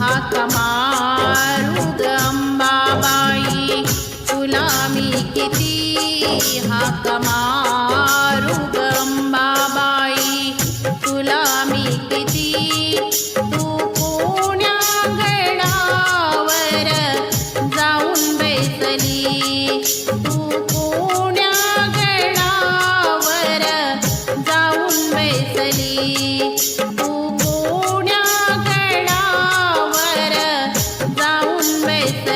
हाक मारुद अंबाबाई तुला मी किती हाक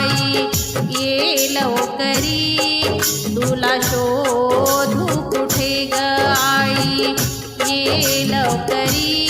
आई ये लवकरी तुला शोधू कुठे ग आई? ये लवकरी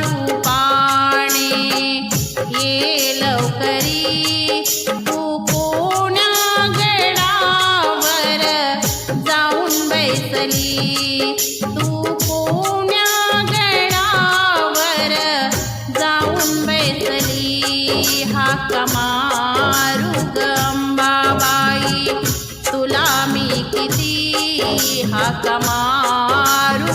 रूपाणे ये लवकरी तू कोण्या गडावर जाऊन बैसली? तू कोण्या जाऊन बैसली? हा कमारू गंबाबाई तुला मी किती हा कमारू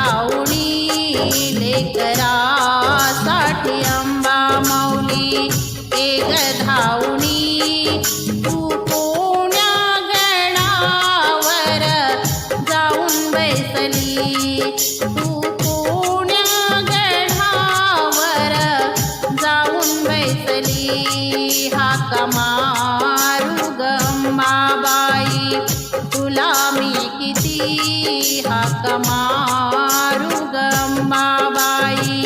ठाऊणी लेकरासाठी अंबा माऊली एक धावणी तू पुण्या गणावर जाऊन बैसली? तू पुण्या गणावर जाऊन बैसली? हा कमारू गंबाबाई तुला मी किती हाक मारू गंबाबाई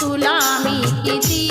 तुला मी किती